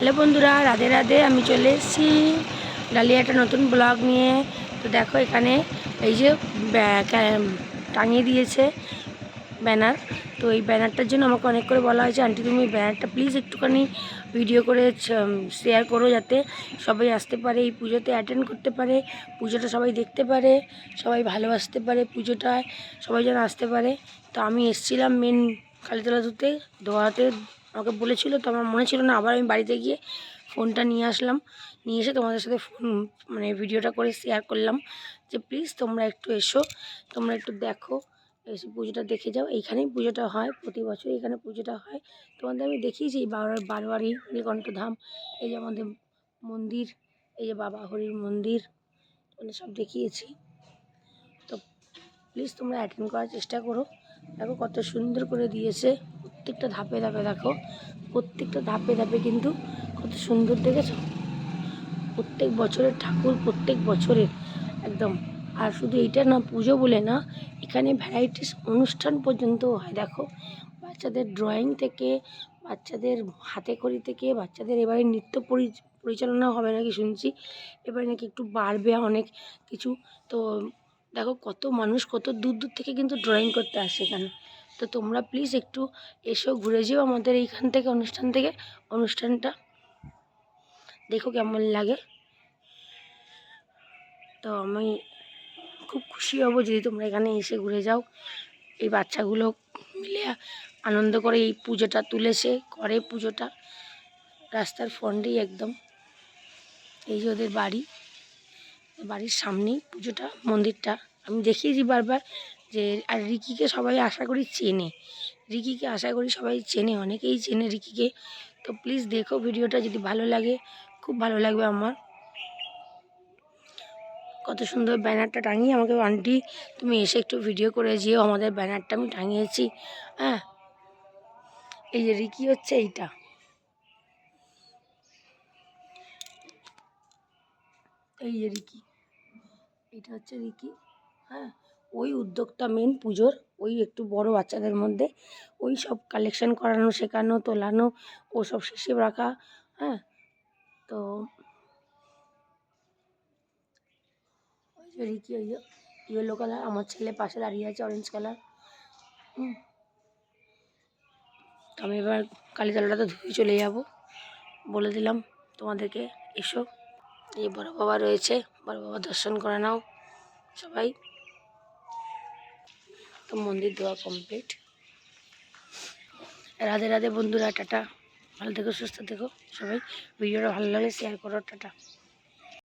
Hello বন্ধুরা, রাধে রাধে, আমি চলে এসেছি ডালিয়া একটা নতুন ব্লগ নিয়ে। তো দেখো এখানে এই যে টাঙিয়ে দিয়েছে ব্যানার। তো এই ব্যানারটার জন্য আমাকে অনেক করে বলা হয়েছে, আন্টি, তুমি ব্যানারটা প্লিজ একটুখানি ভিডিও করে শেয়ার করো যাতে সবাই আসতে পারে, এই পুজোতে অ্যাটেন্ড করতে পারে, পুজোটা সবাই দেখতে পারে, সবাই ভালোবাসতে পারে পুজোটায়, সবাই যেন আসতে পারে। তো আমি এসেছিলাম মেন কালীতলা ধুতে, ধোয়াতে আমাকে বলেছিল, তো আমার মনে ছিল না, আবার আমি বাড়িতে গিয়ে ফোনটা নিয়ে আসলাম। নিয়ে এসে তোমাদের সাথে ফোন মানে ভিডিওটা করে শেয়ার করলাম যে প্লিজ তোমরা একটু এসো, তোমরা একটু দেখো, এসে পুজোটা দেখে যাও। এইখানেই পুজোটা হয়, প্রতি বছর এখানে পুজোটা হয়। তোমাদের আমি দেখিয়েছি, এই বারো বারোয়ারি নীলকণ্ঠ ধাম এই যে আমাদের মন্দির, এই যে বাবা হরির মন্দির তোমাদের সব দেখিয়েছি। তো প্লিজ তোমরা অ্যাটেন্ড করার চেষ্টা করো। দেখো কত সুন্দর করে দিয়েছে। প্রত্যেকটা ধাপে ধাপে দেখো, প্রত্যেকটা ধাপে ধাপে কিন্তু কত সুন্দর দেখেছ? প্রত্যেক বছরের ঠাকুর, প্রত্যেক বছরের একদম। আর শুধু এইটা না, পুজো বলে না, এখানে ভ্যারাইটিস অনুষ্ঠান পর্যন্ত হয়। দেখো, বাচ্চাদের ড্রয়িং থেকে, বাচ্চাদের হাতে খড়ি থেকে, বাচ্চাদের এবারে নৃত্য পরি- পরিচালনা হবে নাকি শুনছি? এবারে নাকি একটু বাড়বে অনেক কিছু। তো দেখো, কত মানুষ, কত দূর দূর থেকে কিন্তু ড্রয়িং করতে আসে এখানে। তো তোমরা প্লিজ একটু এসো, ঘুরে যেও আমাদের এইখান থেকে, অনুষ্ঠান থেকে, অনুষ্ঠানটা। দেখো কেমন লাগে। তো আমি খুব খুশি হব যদি তোমরা এখানে এসে ঘুরে যাও। এই বাচ্চাগুলো মিলে আনন্দ করে এই পুজোটা তুলেছে, করে পুজোটা। রাস্তার ফ্রন্টেই একদম। এই যে ওদের বাড়ি। বাড়ির সামনেই পুজোটা, মন্দিরটা। আমি দেখিয়েছি বারবার যে, আর রিকিকে সবাই আশা করি চেনে। রিকিকে আশা করি সবাই চেনে, অনেকেই চেনে রিকিকে। তো প্লিজ দেখো ভিডিওটা যদি ভালো লাগে, খুব ভালো লাগবে আমার। কত সুন্দর ব্যানারটা টাঙিয়ে আমাকে, আন্টি, তুমি এসে একটু ভিডিও করে যেও, আমাদের ব্যানারটা আমি টাঙিয়েছি। হ্যাঁ? এই যে রিকি হচ্ছে এইটা। এই যে রিকি। এটা হচ্ছে রিকি। হ্যাঁ? ওই উদ্যোগটা মেন পুজোর, ওই একটু বড় বাচ্চাদের মধ্যে, ওই সব কালেকশন করানো, শেখানো, তোলানো, ও সব হিসেব রাখা হ্যাঁ? তো ওই রিকি, ওই ইয়েলো কালার আমার ছেলে পাশে দাঁড়িয়ে আছে অরেঞ্জ কালার হুম। তো আমি এবার কালীতলাটা তো ধুয়ে চলে যাব। বলে দিলাম, তোমাদেরকে এসো। এই বড় বাবা রয়েছে, বড় বাবা দর্শন করে নাও, সবাই। তো মন্দির দেওয়া কমপ্লিট রাধে রাধে বন্ধুরা, টাটা। ভালো থেকো, সুস্থ থেকো সবাই। ভিডিওটা ভালো লাগে শেয়ার করো, টাটা।